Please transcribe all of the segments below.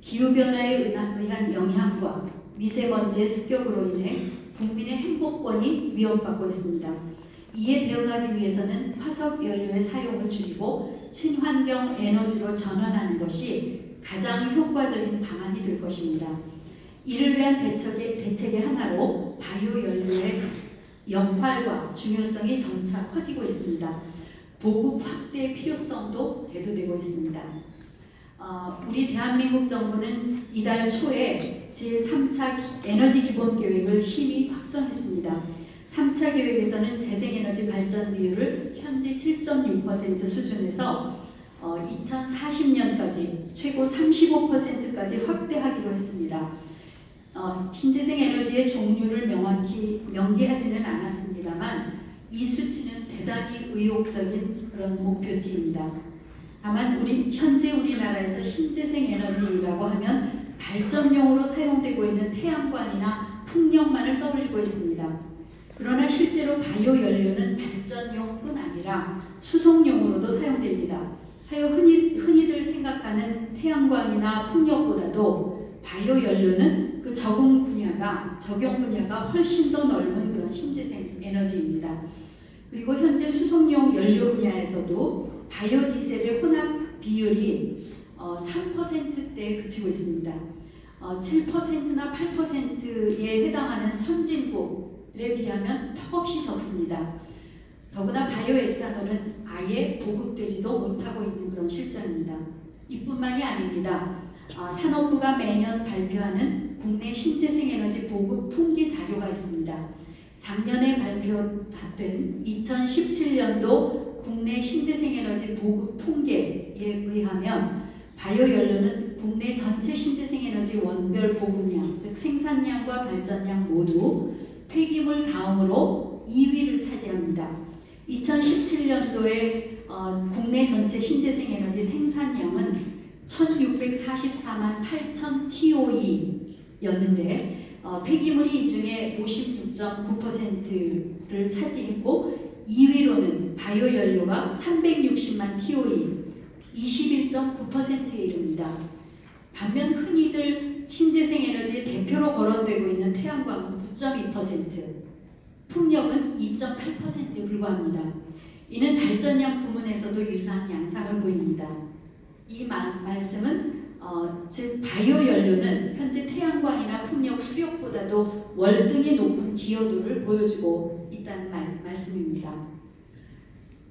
기후변화에 의한 영향과 미세먼지의 습격으로 인해 국민의 행복권이 위협받고 있습니다. 이에 대응하기 위해서는 화석 연료의 사용을 줄이고 친환경 에너지로 전환하는 것이 가장 효과적인 방안이 될 것입니다. 이를 위한 대책의, 대책의 하나로 바이오 연료의 역할과 중요성이 점차 커지고 있습니다. 보급 확대의 필요성도 대두되고 있습니다. 어, 우리 대한민국 정부는 이달 초에 제3차 에너지 기본 계획을 심의 확정했습니다. 3차 계획에서는 재생에너지 발전 비율을 현재 7.6% 수준에서 어, 2040년까지 최고 35%까지 확대하기로 했습니다. 어, 신재생 에너지의 종류를 명확히 명기하지는 않았습니다만 이 수치는 대단히 의욕적인 그런 목표치입니다. 다만 우리 현재 우리나라에서 신재생 에너지라고 하면 발전용으로 사용되고 있는 태양광이나 풍력만을 떠올리고 있습니다. 그러나 실제로 바이오 연료는 발전용뿐 아니라 수송용으로도 사용됩니다. 하여 흔히 흔히들 생각하는 태양광이나 풍력보다도 바이오 연료는 그 적응 분야가 적용 분야가 훨씬 더 넓은 그런 신재생 에너지입니다. 그리고 현재 수송용 연료 분야에서도 바이오 디젤의 혼합 비율이 어, 3%대에 그치고 있습니다. 어, 7%나 8%에 해당하는 선진국들에 비하면 턱없이 적습니다. 더구나 바이오 에탄올은 아예 보급되지도 못하고 있는 그런 실정입니다. 이뿐만이 아닙니다. 어, 산업부가 매년 발표하는 국내 신재생 에너지 보급 통계 자료가 있습니다. 작년에 발표된 2017년도 국내 신재생 에너지 보급 통계에 의하면 바이오 연료는 국내 전체 신재생 에너지 원별 보급량, 즉 생산량과 발전량 모두 폐기물 다음으로 2위를 차지합니다. 2017년도에 어, 국내 전체 신재생 에너지 생산량은 1644만 8천 TOE였는데 어, 폐기물이 이 중에 56.9%를 차지했고 2위로는 바이오 연료가 360만 TOE 21.9%에 이릅니다. 반면 흔히들 신재생 에너지의 대표로 거론되고 있는 태양광은 9.2%, 풍력은 2.8%에 불과합니다. 이는 발전량 부문에서도 유사한 양상을 보입니다. 이 말, 말씀은 어, 즉 바이오 연료는 현재 태양광이나 풍력 수력 보다도 월등히 높은 기여도를 보여주고 있다는 말, 말씀입니다.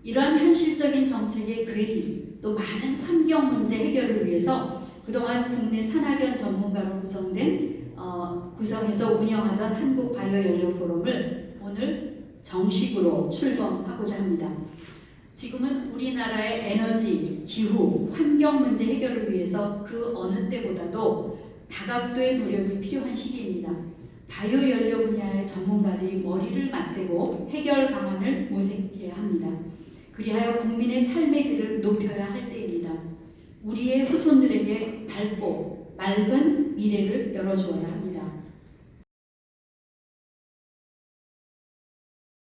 이러한 현실적인 정책의 괴리 또 많은 환경 문제 해결을 위해서 그동안 국내 산학연 전문가로 구성된 어, 구성해서 운영하던 한국 바이오 연료 포럼을 오늘 정식으로 출범하고자 합니다. 지금은 우리나라의 에너지, 기후, 환경 문제 해결을 위해서 그 어느 때보다도 다각도의 노력이 필요한 시기입니다. 바이오 연료 분야의 전문가들이 머리를 맞대고 해결 방안을 모색해야 합니다. 그리하여 국민의 삶의 질을 높여야 할 때입니다. 우리의 후손들에게 밝고 맑은 미래를 열어주어야 합니다.